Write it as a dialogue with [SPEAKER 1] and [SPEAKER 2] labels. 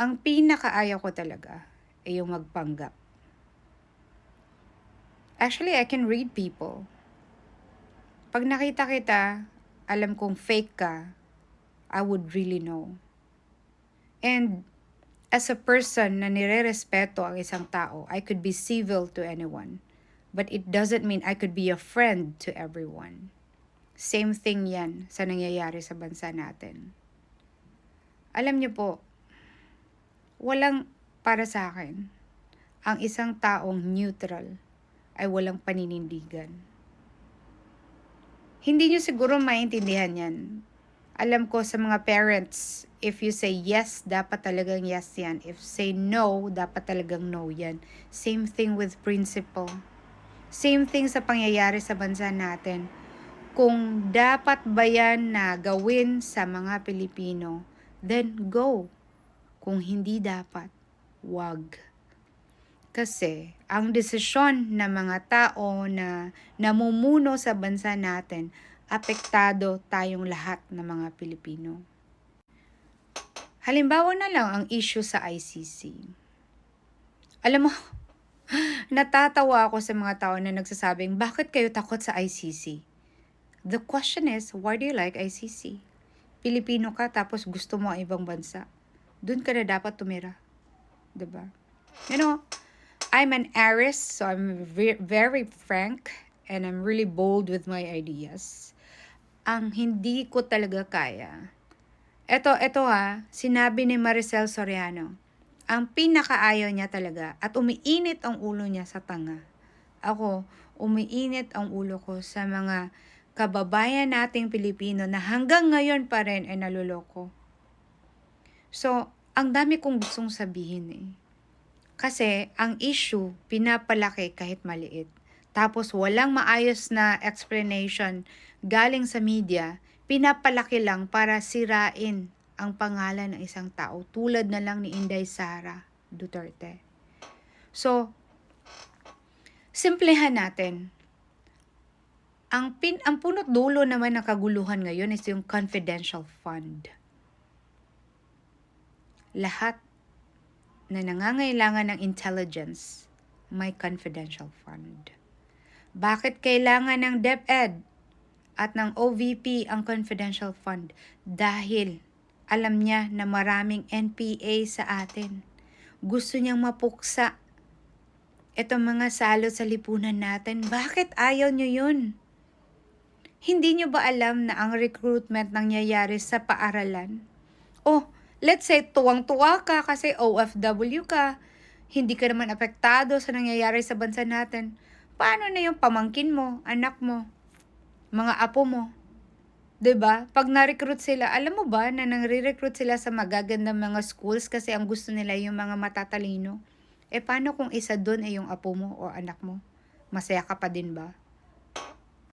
[SPEAKER 1] Ang pinakaayaw ko talaga ay yung magpanggap. Actually, I can read people. Pag nakita kita, alam kong fake ka, I would really know. And as a person na nire-respeto ang isang tao, I could be civil to anyone. But it doesn't mean I could be a friend to everyone. Same thing yan sa nangyayari sa bansa natin. Alam niyo po, walang para sa akin, ang isang taong neutral ay walang paninindigan. Hindi niyo siguro maintindihan yan. Alam ko sa mga parents, if you say yes, dapat talagang yes yan. If say no, dapat talagang no yan. Same thing with principle. Same thing sa pangyayari sa bansa natin. Kung dapat ba yan na gawin sa mga Pilipino, then go. Kung hindi dapat, wag. Kasi ang desisyon ng mga tao na namumuno sa bansa natin, apektado tayong lahat ng mga Pilipino. Halimbawa na lang ang issue sa ICC. Alam mo, natatawa ako sa mga tao na nagsasabing, bakit kayo takot sa ICC? The question is, why do you like ICC? Pilipino ka tapos gusto mo ang ibang bansa. Doon ka na dapat tumira. 'Di ba? You know, I'm an Aries, so I'm ve- very frank and I'm really bold with my ideas. Ang hindi ko talaga kaya. Ito, ito ha, sinabi ni Maricel Soriano. Ang pinakaayaw niya talaga at umiinit ang ulo niya sa tanga. Ako, umiinit ang ulo ko sa mga kababayan nating Pilipino na hanggang ngayon pa rin ay naluloko. So, ang dami kong gustong sabihin eh. Kasi ang issue, pinapalaki kahit maliit. Tapos walang maayos na explanation galing sa media, pinapalaki lang para sirain ang pangalan ng isang tao tulad na lang ni Inday Sara Duterte. So, simplehan natin. Ang, pin, ang punot dulo naman ng kaguluhan ngayon is yung confidential fund lahat na nangangailangan ng intelligence may confidential fund. Bakit kailangan ng DepEd at ng OVP ang confidential fund? Dahil alam niya na maraming NPA sa atin. Gusto niyang mapuksa itong mga salo sa lipunan natin. Bakit ayaw niyo yun? Hindi niyo ba alam na ang recruitment nangyayari sa paaralan? Oh, let's say tuwang-tuwa ka kasi OFW ka, hindi ka naman apektado sa nangyayari sa bansa natin. Paano na yung pamangkin mo, anak mo, mga apo mo? 'Di ba? Pag na-recruit sila, alam mo ba na nang-recruit sila sa magagandang mga schools kasi ang gusto nila yung mga matatalino? Eh paano kung isa doon ay yung apo mo o anak mo? Masaya ka pa din ba?